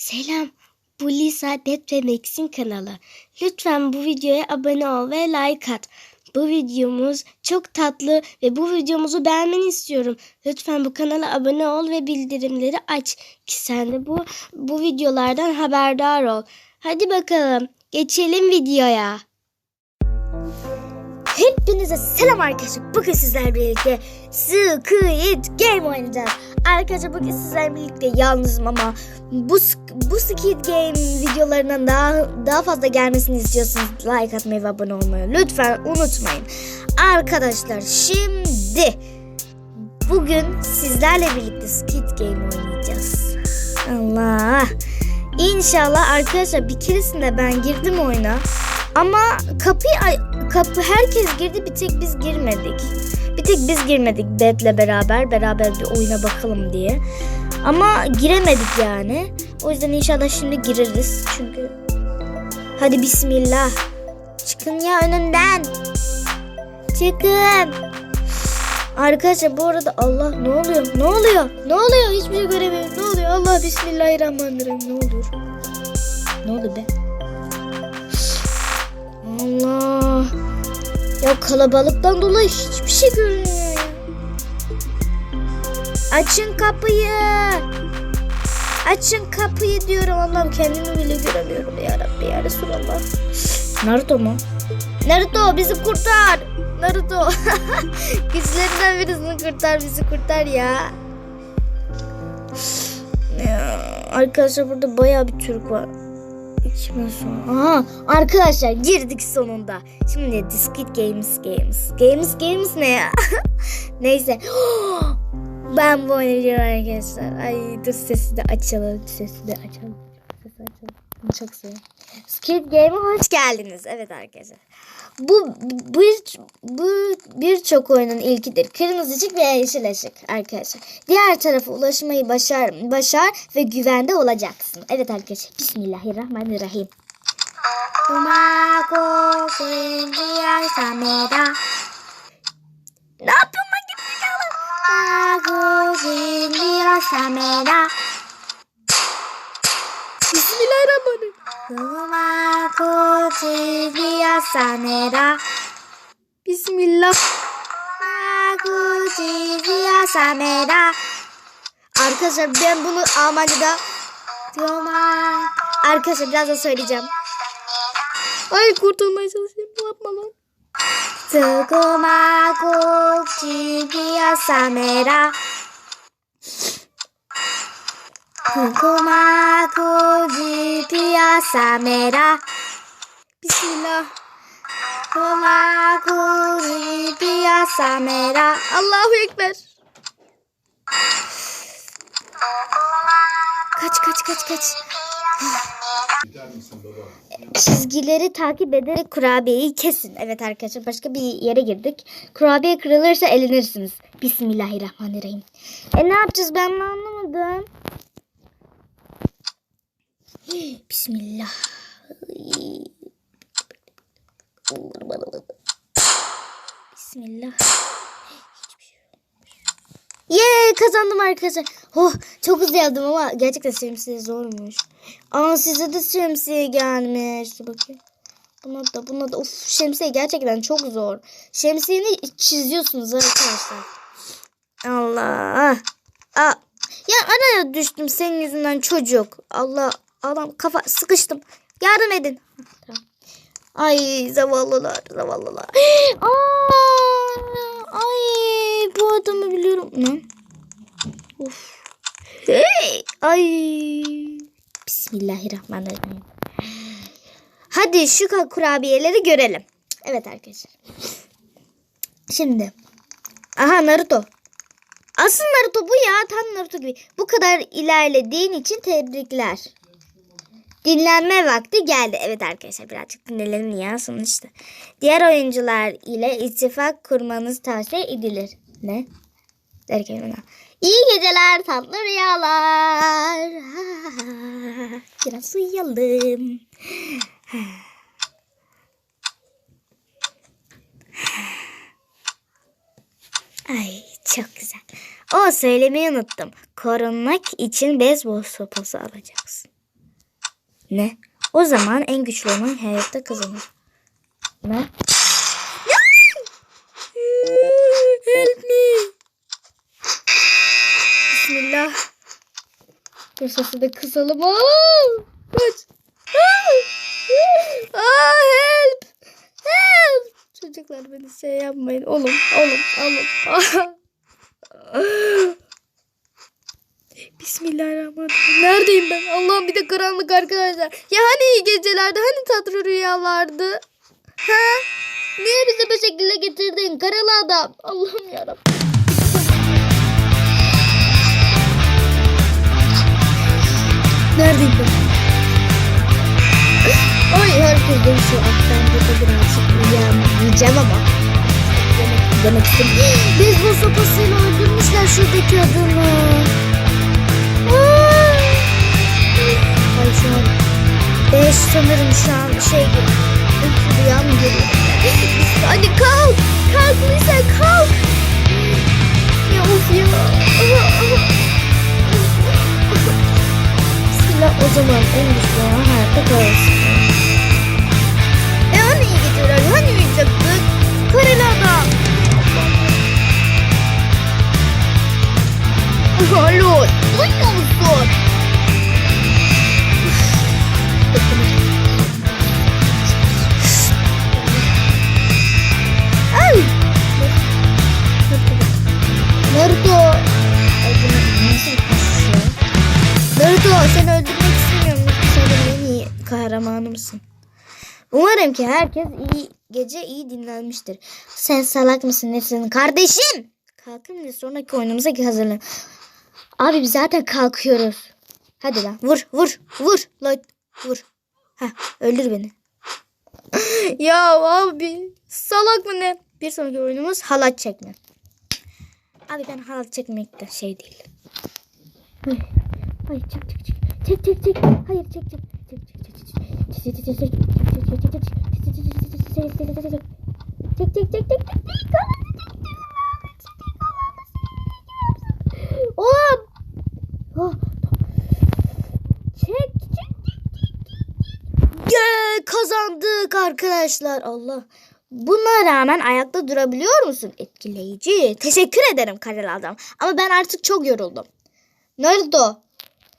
Selam. Bu Lisa Dep ve Max'in kanalı. Lütfen bu videoya abone ol ve like at. Bu videomuz çok tatlı ve bu videomuzu beğenmeni istiyorum. Lütfen bu kanala abone ol ve bildirimleri aç ki sen de bu bu videolardan haberdar ol. Hadi bakalım geçelim videoya. Hepinize selam arkadaşlar. Bugün sizlerle birlikte Squid Game oynayacağız. Arkadaşlar bugün sizlerle birlikte yalnızım ama bu bu Squid Game videolarından daha daha fazla gelmesini istiyorsanız like atmayı ve abone olmayı lütfen unutmayın. Arkadaşlar şimdi bugün sizlerle birlikte Squid Game oynayacağız. Allah. İnşallah arkadaşlar bir keresinde ben girdim oyuna. Ama kapıyı kapı herkes girdi bir tek biz girmedik. Bir tek biz girmedik Bed'le beraber beraber bir oyuna bakalım diye. Ama giremedik yani. O yüzden inşallah şimdi gireriz çünkü. Hadi bismillah. Çıkın ya önümden. Çıkın. Arkadaşlar bu arada Allah ne oluyor? Ne oluyor? Ne oluyor? Hiçbir şey göremiyorum. Ne oluyor? Allah bismillahirrahmanirrahim. Ne oluyor? Ne oldu be? Allah. Ya kalabalıktan dolayı hiçbir şey görünmüyor ya. Açın kapıyı. Açın kapıyı diyorum Allah'ım kendimi bile göremiyorum ya Rabbi ya Resulallah. Naruto mu? Naruto bizi kurtar. Naruto. Güçlerinden birisini kurtar bizi kurtar ya. Ya, Arkadaşlar burada bayağı bir Türk var. İçime son. Aha arkadaşlar girdik sonunda. Şimdi Squid Games Games. Games Games ne ya? Neyse. ben bu oynayacağım arkadaşlar. Ay dur sesi de açalım. Sesi de açalım. Sesi açalım. Çok seviyorum. Squid Game'e hoş geldiniz. Evet arkadaşlar. Bu bir bu birçok oyunun ilkidir. Kırmızı ışık ve yeşil ışık arkadaşlar. Diğer tarafa ulaşmayı başar başar ve güvende olacaksın. Evet arkadaşlar. Bismillahirrahmanirrahim. Ne yapıyorsun lan? Umago sameda. Umago kuindia sameda. Bismillah. Kuindia sameda. Arkadaşlar ben bunu Almanca'da Roma. Arkadaşlar biraz da söyleyeceğim. Ay kurtulmaya çalışıyorum. Yapma lan. Tsukumaku chibiya samera. Tsukumaku chibiya samera. Bismillah. Tsukumaku chibiya samera. Allahu Ekber. Kaç kaç kaç kaç. Çizgileri takip ederek kurabiyeyi kesin. Evet arkadaşlar başka bir yere girdik. Kurabiye kırılırsa elenirsiniz. Bismillahirrahmanirrahim. E ne yapacağız ben anlamadım. Bismillah. Bismillah. Yee kazandım arkadaşlar. Oh çok hızlı yaptım ama gerçekten şemsiye zormuş. Aa size de şemsiye gelmiş. Bakayım. Buna da buna da. Of şemsiye gerçekten çok zor. Şemsiyeni çiziyorsunuz arkadaşlar. Allah. Aa. Ya araya düştüm senin yüzünden çocuk. Allah. Adam kafa sıkıştım. Yardım edin. Ay zavallılar zavallılar. Aa, ay bu adamı biliyorum. Ne? Of. Hey, ay. Bismillahirrahmanirrahim. Hadi şu kurabiyeleri görelim. Evet arkadaşlar. Şimdi. Aha Naruto. Asıl Naruto bu ya. Tam Naruto gibi. Bu kadar ilerlediğin için tebrikler. Dinlenme vakti geldi. Evet arkadaşlar birazcık dinlenelim ya sonuçta. Diğer oyuncular ile ittifak kurmanız tavsiye edilir. Ne? Derken ona. İyi geceler tatlı rüyalar. Biraz uyuyalım. Ay çok güzel. O söylemeyi unuttum. Korunmak için beyzbol sopası alacaksın. Ne? O zaman en güçlü olan hayatta kazanır. Ne? Help me. Bismillah. Dur sesi de kısalım. Aa! Kaç. Aa! Help. Help. Çocuklar beni şey yapmayın. Oğlum, oğlum, oğlum. Bismillahirrahmanirrahim. Neredeyim ben? Allah'ım bir de karanlık arkadaşlar. Ya hani iyi gecelerdi? Hani tatlı rüyalardı? Ha? Niye bizi bu şekilde getirdin karalı adam? Allah'ım yarabbim. Neredeyim ben? Ay herkes de şu ben burada birazcık uyuyamayacağım ama. Demek, demek istedim. Beyzbol sopasıyla öldürmüşler şuradaki adamı. Sanırım şu an şey gibi. Uyku rüya mı geliyor? Hadi kalk. Kalk Lisa kalk. Ya of ya. Bismillah o zaman en olan hayatta kalırsın. E hani iyi geceler? Hani uyuyacaktık? Kareli adam. Alo. Duymuyor musun? Seni öldürmek istemiyorum. Sen benim en iyi kahramanımsın. Umarım ki herkes iyi gece iyi dinlenmiştir. Sen salak mısın Nefsenin kardeşim? Kalkın da sonraki oyunumuza hazırlan. Abi biz zaten kalkıyoruz. Hadi lan vur vur vur. Lan vur. Heh, öldür beni. ya abi salak mı ne? Bir sonraki oyunumuz halat çekme. Abi ben halat çekmek de şey değil. Ay, ay çek çek çek. Çek çek çek. Hayır çek çek. Çek çek çek çek. Çek çek çek çek. Çek çek çek çek. Çek çek çek çek çek. Çek çek çek çek çek. Çek çek. Oğlum. Oh. Çek çek çek. Yeah, kazandık arkadaşlar. Allah. Buna rağmen ayakta durabiliyor musun? Etkileyici. Teşekkür ederim kareli adam. Ama ben artık çok yoruldum. Naruto.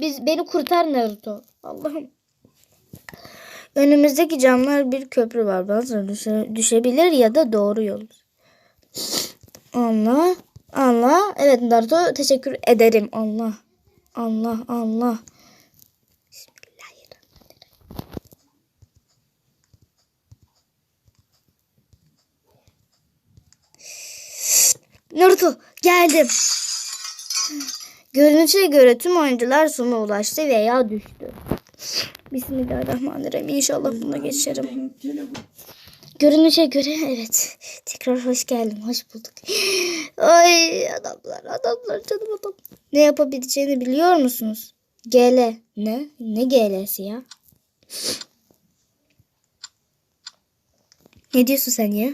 Biz beni kurtar Naruto. Allah'ım. Önümüzdeki camlar bir köprü var. Bazen düşe, düşebilir ya da doğru yol. Allah. Allah. Evet Naruto teşekkür ederim. Allah. Allah. Allah. Naruto geldim. Görünüşe göre tüm oyuncular sona ulaştı veya düştü. Bismillahirrahmanirrahim. İnşallah buna geçerim. Görünüşe göre evet. Tekrar hoş geldin. Hoş bulduk. Ay adamlar adamlar canım adam. Ne yapabileceğini biliyor musunuz? GL. Ne? Ne GL'si ya? Ne diyorsun sen ya?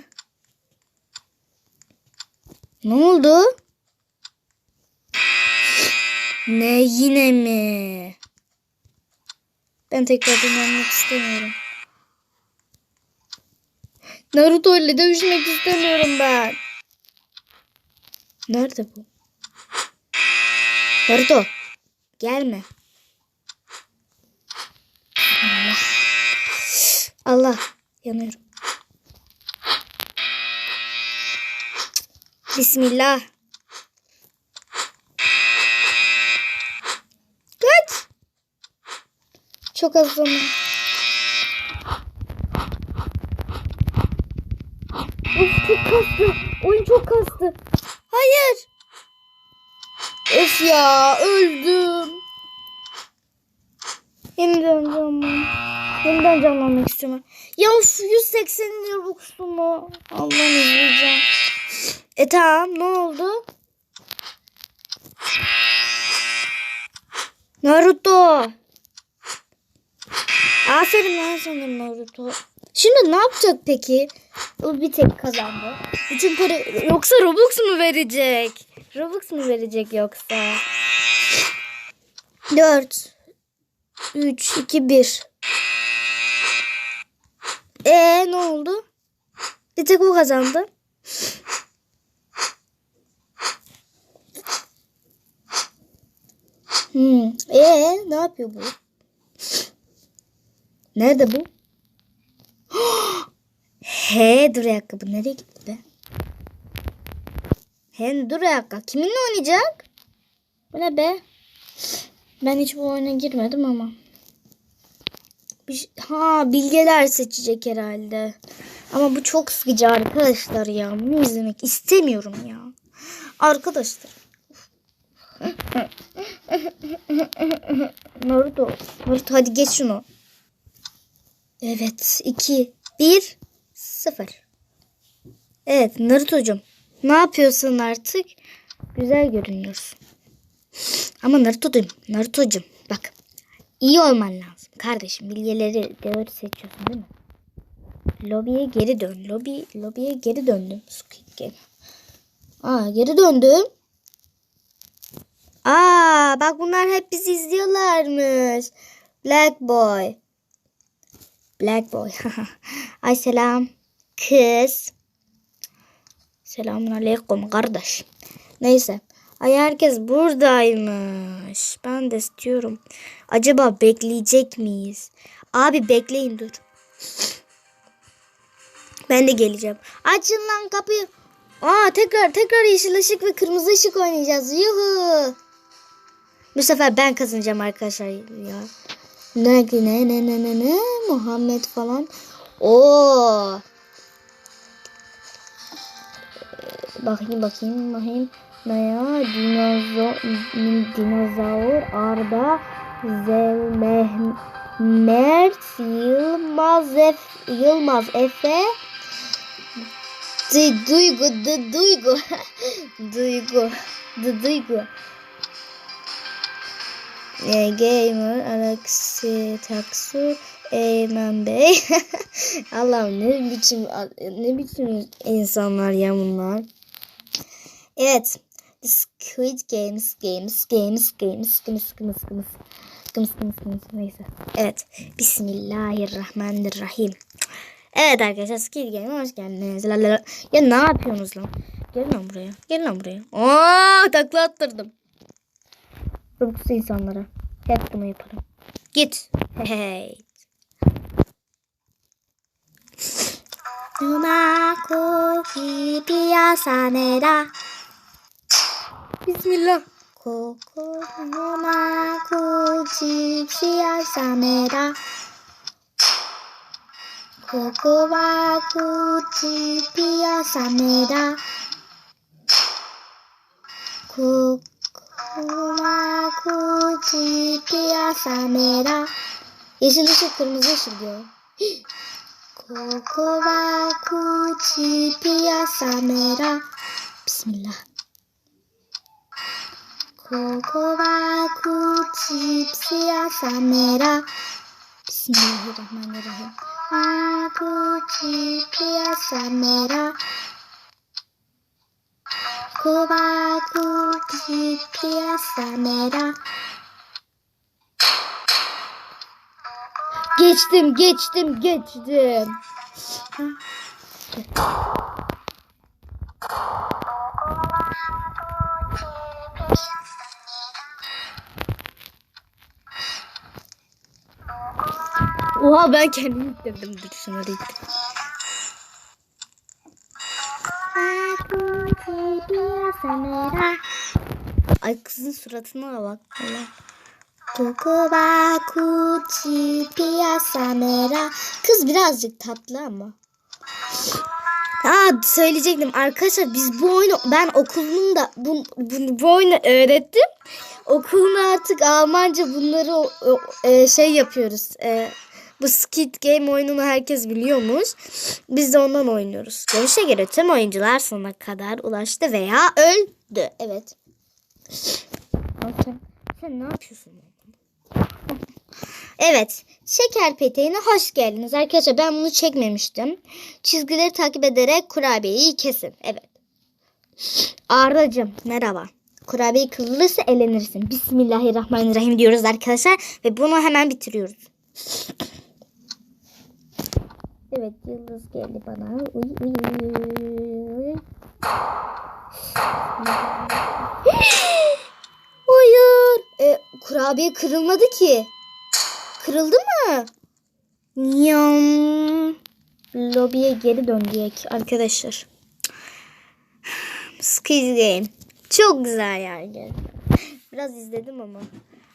Ne oldu? Ne yine mi? Ben tekrar dinlenmek istemiyorum. Naruto ile dövüşmek istemiyorum ben. Nerede bu? Naruto. Gelme. Allah. Allah. Yanıyorum. Bismillah. Çok az zaman. Of çok kastı. Oyun çok kastı. Hayır. Of ya öldüm. Yeniden canlan. Yeniden canlanmak istiyorum. Ya of 180 lira buksu mu? Allah'ım izleyeceğim. E tamam ne oldu? Naruto. Aferin lan sana Naruto. Şimdi ne yapacak peki? O bir tek kazandı. Bütün para yoksa Robux mu verecek? Robux mu verecek yoksa? 4 3, 2, 1. Ee ne oldu? Bir tek o kazandı. Hmm. Ee ne yapıyor bu? Nerede bu? He dur ayakkabı nereye gitti be? He dur ayakkabı kiminle oynayacak? Bu ne be? Ben hiç bu oyuna girmedim ama. Ha bilgeler seçecek herhalde. Ama bu çok sıkıcı arkadaşlar ya. Bunu izlemek istemiyorum ya. Arkadaşlar. Naruto. Naruto hadi geç şunu. Evet. 2, 1, 0. Evet Naruto'cum. Ne yapıyorsun artık? Güzel görünüyorsun. Ama Naruto'cum. Naruto'cum. Bak. iyi olman lazım. Kardeşim bilgileri doğru seçiyorsun değil mi? Lobiye geri dön. Lobi, lobiye geri döndüm. Squid. Aa geri döndüm. Aa bak bunlar hep bizi izliyorlarmış. Black Boy. Black Boy. Ay selam. Kız. Selamun aleyküm kardeş. Neyse. Ay herkes buradaymış. Ben de istiyorum. Acaba bekleyecek miyiz? Abi bekleyin dur. Ben de geleceğim. Açın lan kapıyı. Aa tekrar tekrar yeşil ışık ve kırmızı ışık oynayacağız. Yuhu. Bu sefer ben kazanacağım arkadaşlar ya. Ne ne ne ne ne ne Muhammed falan. Oo. Bakayım bakayım bakayım. Ne ya? Dinozor, dinozor Arda Zelmehmet Yılmaz Efe, Yılmaz Efe Du- Duygu du- Duygu Duygu du- Duygu e, Gamer, Alexi Taksu, Eymen Bey. Allah'ım ne biçim ne biçim insanlar ya bunlar. Evet. Squid Games, Games, Games, Games, Games, Games, Games. Games, Games, Games. Neyse. Evet. Bismillahirrahmanirrahim. Evet arkadaşlar Squid Game'e hoş geldiniz. Lalala. Ya ne yapıyorsunuz lan? Gelin lan buraya. Gelin lan buraya. Aa takla attırdım. Robux'lu insanlara. Hep bunu yaparım. Git. Hey. Numaku piyasaneda. Bismillah. Koko numaku piyasaneda. Koko wa kuchi piyasaneda. Koko piyasa mera. Yeşil ışık kırmızı ışık diyor. Koko wa kuchi piyasa mera. Bismillah. Koko wa kuchi piyasa mera. Bismillahirrahmanirrahim. Wa kuchi piyasa mera. Kuba kuchi piyasa mera. Geçtim, geçtim, geçtim. Oha ben kendim yükledim. Dur şunları. Ay kızın suratına bak. Allah. Kokoba kuchi piyasamera. Kız birazcık tatlı ama. Aa söyleyecektim arkadaşlar biz bu oyunu ben okulunda bu, bu, bu oyunu öğrettim. Okulunda artık Almanca bunları e, şey yapıyoruz. E, bu Skid Game oyununu herkes biliyormuş. Biz de ondan oynuyoruz. Görüşe göre tüm oyuncular sonuna kadar ulaştı veya öldü. Evet. Sen, sen ne yapıyorsun? Evet. Şeker peteğine hoş geldiniz. Arkadaşlar ben bunu çekmemiştim. Çizgileri takip ederek kurabiyeyi kesin. Evet. Arda'cığım merhaba. kurabiye kırılırsa elenirsin. Bismillahirrahmanirrahim diyoruz arkadaşlar. Ve bunu hemen bitiriyoruz. Evet yıldız geldi bana. Uy, uy, uy, uy. Hayır. E, kurabiye kırılmadı ki. Kırıldı mı? Yam. Lobiye geri döndük arkadaşlar. Squid Game. Çok güzel yani. Biraz izledim ama.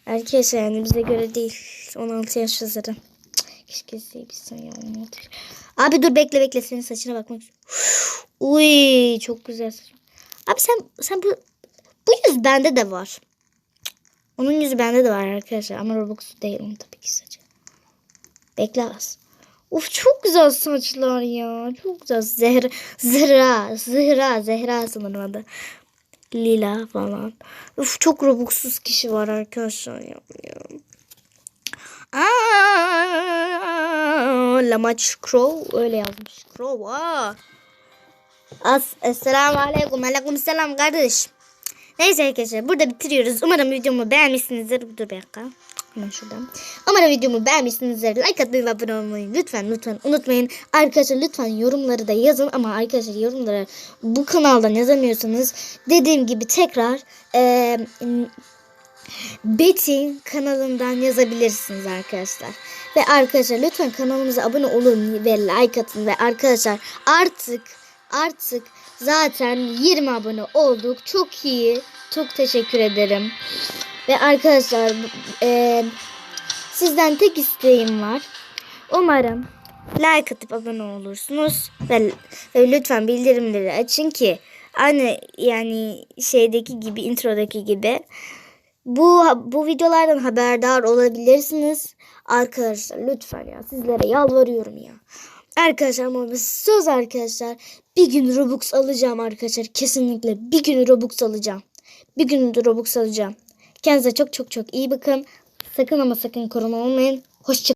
Arkadaşlar yani bize göre değil. 16 yaş üzeri. Keşke izleyebilsen ya. 16 yaş. Abi dur bekle bekle senin saçına bakmak. Uy çok güzel. Abi sen sen bu bu yüz bende de var. Onun yüzü bende de var arkadaşlar ama Robux değil onun tabii ki saçı. Bekle az. Of çok güzel saçlar ya. Çok güzel. Zehra, Zehra, Zehra, Zehra sanırım adı. Lila falan. Of çok robuxsuz kişi var arkadaşlar ya. ya. Aa, Lamaç Crow öyle yazmış. Crow. As Esselamu Aleyküm. Aleyküm selam kardeş. Neyse arkadaşlar burada bitiriyoruz. Umarım videomu beğenmişsinizdir. Dur bir dakika. Hemen şuradan. Umarım videomu beğenmişsinizdir. Like atmayı ve abone olmayı lütfen lütfen unutmayın. Arkadaşlar lütfen yorumları da yazın. Ama arkadaşlar yorumları bu kanaldan yazamıyorsanız dediğim gibi tekrar eee Betty kanalından yazabilirsiniz arkadaşlar. Ve arkadaşlar lütfen kanalımıza abone olun ve like atın ve arkadaşlar artık artık zaten 20 abone olduk. Çok iyi. Çok teşekkür ederim. Ve arkadaşlar e, sizden tek isteğim var. Umarım like atıp abone olursunuz ve, ve lütfen bildirimleri açın ki aynı yani şeydeki gibi introdaki gibi bu bu videolardan haberdar olabilirsiniz. Arkadaşlar lütfen ya sizlere yalvarıyorum ya. Arkadaşlar ama bir söz arkadaşlar. Bir gün Robux alacağım arkadaşlar. Kesinlikle bir gün Robux alacağım. Bir gün Robux alacağım. Kendinize çok çok çok iyi bakın. Sakın ama sakın korona olmayın. Hoşça